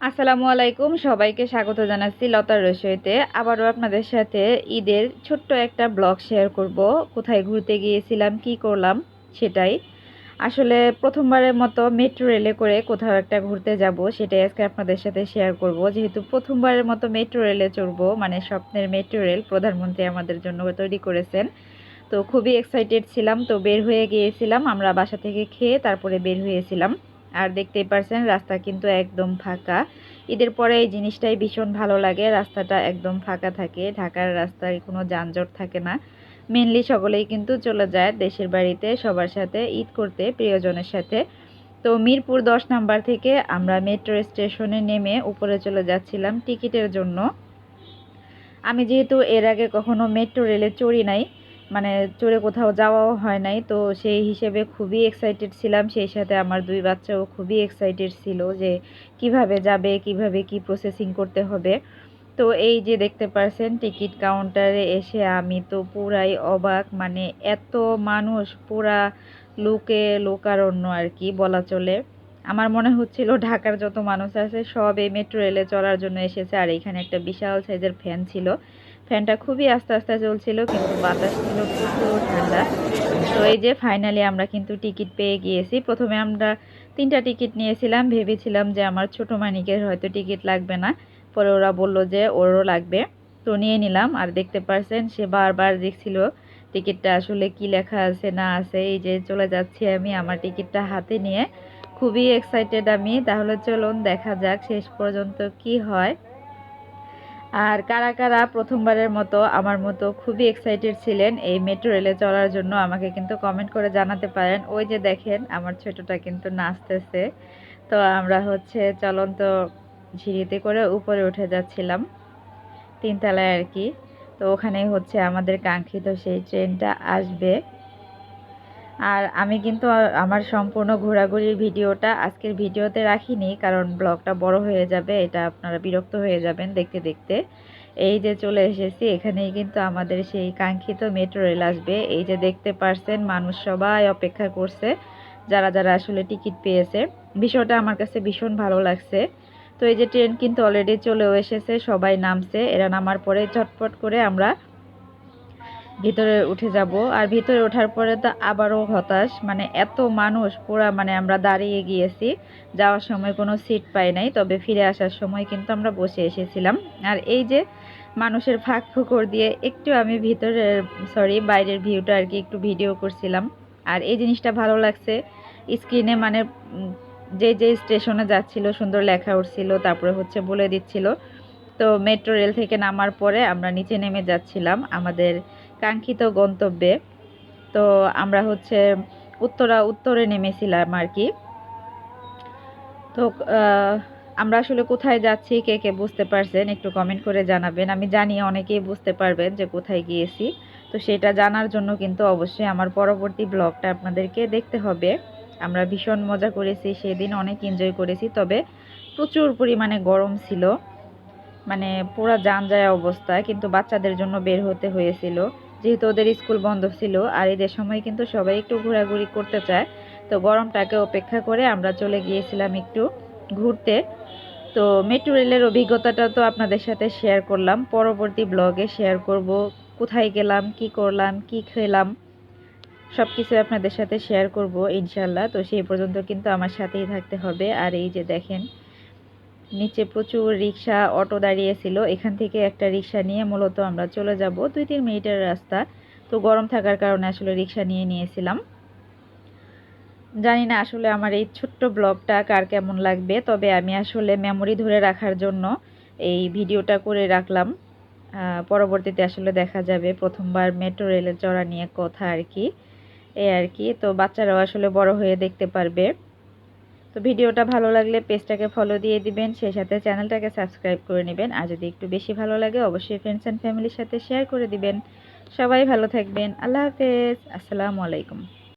আসসালামু আলাইকুম, সবাইকে স্বাগত জানাচ্ছি লতার রসইতে। আবারও আপনাদের সাথে ঈদের ছোট্ট একটা ব্লগ শেয়ার করব। কোথায় ঘুরতে গিয়েছিলাম, কি করলাম সেটাই। আসলে প্রথমবারের মতো মেট্রো রেলে করে কোথাও একটা ঘুরতে যাব, সেটাই আজকে আপনাদের সাথে শেয়ার করব। যেহেতু প্রথমবারের মতো মেট্রো রেলে চড়বো মানে স্বপ্নের মেট্রো রেল প্রধানমন্ত্রী আমাদের জন্য তৈরি করেছেন। তো খুবই এক্সাইটেড ছিলাম, তো বের হয়ে গিয়েছিলাম, আমরা বাসা থেকে খেয়ে তারপরে বের হয়েছিলাম। আর দেখতেই পারছেন, রাস্তা কিন্তু একদম ফাঁকা। ঈদের পরে এই জিনিসটাই ভীষণ ভালো লাগে, রাস্তাটা একদম ফাঁকা থাকে, ঢাকার রাস্তায় কোনো যানজট থাকে না। মেনলি সকলেই কিন্তু চলে যায় দেশের বাড়িতে, সবার সাথে, ঈদ করতে, প্রিয়জনের সাথে। তো মিরপুর দশ নাম্বার থেকে আমরা মেট্রো স্টেশনে নেমে উপরে চলে যাচ্ছিলাম টিকিটের জন্য। আমি যেহেতু এর আগে কখনো মেট্রো রেলে চড়ি নাই মানে চড়ে কোথাও যাওয়াও হয় নাই। তো সেই হিসেবে খুবই এক্সাইটেড ছিলাম। সেই সাথে আমার দুই বাচ্চাও খুবই এক্সাইটেড ছিল যে কীভাবে যাবে, কীভাবে কি প্রসেসিং করতে হবে। তো এই যে দেখতে পারছেন টিকিট কাউন্টারে এসে আমি তো পুরাই অবাক। মানে এত মানুষ, পুরা লোকে, লোকারণ্য আর কি বলা চলে। আমার মনে হচ্ছিল ঢাকার যত মানুষ আছে সব এই মেট্রো রেলে চড়ার জন্য এসেছে। আর এখানে একটা বিশাল সাইজের ফ্যান ছিল। ফ্যানটা খুবই আস্তে আস্তে চলছিল কিন্তু বাতাস ছিল প্রচুর ঠান্ডা। তো এই যে ফাইনালি আমরা কিন্তু টিকিট পেয়ে গিয়েছি। প্রথমে আমরা তিনটা টিকিট নিয়েছিলাম। ভেবেছিলাম যে আমার ছোট মানিকের হয়তো টিকিট লাগবে না। পরে ওরা বলল যে ওরও লাগবে। তো নিয়ে নিলাম। আর দেখতে পারছেন, সে বারবার দেখছিল টিকিটটা আসলে কি লেখা আছে না আছে। এই যে চলে যাচ্ছি আমি আমার টিকিটটা হাতে নিয়ে। খুবই এক্সাইটেড আমি। তাহলে চলুন দেখা যাক শেষ পর্যন্ত কি হয়। আর কারা কারা প্রথমবারের মতো আমার মতো খুবই এক্সাইটেড ছিলেন এই মেট্রো রেলে চলার জন্য, আমাকে কিন্তু কমেন্ট করে জানাতে পারেন। ওই যে দেখেন, আমার ছোটটা কিন্তু নাচতেছে। তো আমরা হচ্ছে চলন্ত সিঁড়িতে করে উপরে উঠে যাচ্ছিলাম, তিনতলায় আর কি। তো ওখানেই হচ্ছে আমাদের কাঙ্ক্ষিত সেই ট্রেনটা আসবে। আর আমি কিন্তু আমার সম্পূর্ণ ঘোরাঘুরির ভিডিওটা আজকের ভিডিওতে রাখিনি, কারণ ব্লগটা বড় হয়ে যাবে, এটা আপনারা বিরক্ত হয়ে যাবেন দেখতে দেখতে। এই যে চলে এসেছি, এখানেই কিন্তু আমাদের সেই কাঙ্ক্ষিত মেট্রো রেল আসবে। এই যে দেখতে পারছেন, মানুষ সবাই অপেক্ষা করছে, যারা যারা আসলে টিকিট পেয়েছে। বিষয়টা আমার কাছে ভীষণ ভালো লাগছে। তো এই যে ট্রেন কিন্তু অলরেডি চলেও এসেছে, সবাই নামছে, এরা নামার পরে ঝটপট করে আমরা ভিতরে উঠে যাব। আর ভিতরে ওঠার পরে তো আবারও হতাশ। মানে এত মানুষ পুরা মানে আমরা দাঁড়িয়ে গিয়েছি। যাওয়ার সময় কোনো সিট পাই নাই। তবে ফিরে আসার সময় কিন্তু আমরা বসে এসেছিলাম। আর এই যে মানুষের ফাঁক ফুকর দিয়ে একটু আমি ভিতরের সরি বাইরের ভিউটা আর কি একটু ভিডিও করছিলাম। আর এই জিনিসটা ভালো লাগছে। স্ক্রিনে মানে যে যে স্টেশনে যাচ্ছিল, সুন্দর লেখা উঠছিল, তারপরে হচ্ছে বলে দিচ্ছিল। তো মেট্রো রেল থেকে নামার পরে আমরা নিচে নেমে যাচ্ছিলাম আমাদের কাঙ্ক্ষিত গন্তব্যে। তো আমরা হচ্ছে উত্তরা, উত্তরে নেমেছিলাম আর কি। তো আমরা আসলে কোথায় যাচ্ছি, কে কে বুঝতে পারছেন একটু কমেন্ট করে জানাবেন। আমি জানি অনেকেই বুঝতে পারবেন যে কোথায় গিয়েছি। তো সেটা জানার জন্য কিন্তু অবশ্যই আমার পরবর্তী ব্লগটা আপনাদেরকে দেখতে হবে। আমরা ভীষণ মজা করেছি, সেদিন অনেক এনজয় করেছি, তবে প্রচুর পরিমাণে গরম ছিল। মানে পুরো যান যায় অবস্থায় কিন্তু বাচ্চাদের জন্য বের হতে হয়েছিল। যেহেতু ওদের স্কুল বন্ধ ছিল, আর এদের সময় কিন্তু সবাই একটু ঘোরাঘুরি করতে চায়, তো গরমটাকে অপেক্ষা করে আমরা চলে গিয়েছিলাম একটু ঘুরতে। তো মেট্রো রেলের অভিজ্ঞতাটা তো আপনাদের সাথে শেয়ার করলাম। পরবর্তী ব্লগে শেয়ার করব, কোথায় গেলাম, কি করলাম, কি খেলাম সব কিছু আপনাদের সাথে শেয়ার করব ইনশাল্লাহ তো সেই পর্যন্ত কিন্তু আমার সাথেই থাকতে হবে। আর এই যে দেখেন নিচে প্রচুর রিক্সা, অটো দাঁড়িয়েছিল। এখান থেকে একটা রিক্সা নিয়ে মূলত আমরা চলে যাব দুই তিন মিনিটের রাস্তা। তো গরম থাকার কারণে আসলে রিক্সা নিয়ে নিয়েছিলাম। জানি না আসলে আমার এই ছোট্ট ব্লগটা কার কেমন লাগবে, তবে আমি আসলে মেমোরি ধরে রাখার জন্য এই ভিডিওটা করে রাখলাম। পরবর্তীতে আসলে দেখা যাবে প্রথমবার মেট্রো রেলের চড়া নিয়ে কথা আর কি। এই আর কি। তো বাচ্চারাও আসলে বড় হয়ে দেখতে পারবে। তো ভিডিওটা ভালো লাগলে পেজটাকে ফলো দিয়ে দিবেন, সেই সাথে চ্যানেলটাকে সাবস্ক্রাইব করে নেবেন, আর যদি একটু বেশি ভালো লাগে অবশ্যই ফ্রেন্ডস অ্যান্ড ফ্যামিলির সাথে শেয়ার করে দিবেন। সবাই ভালো থাকবেন, আল্লাহ হাফেজ, আসসালামু আলাইকুম।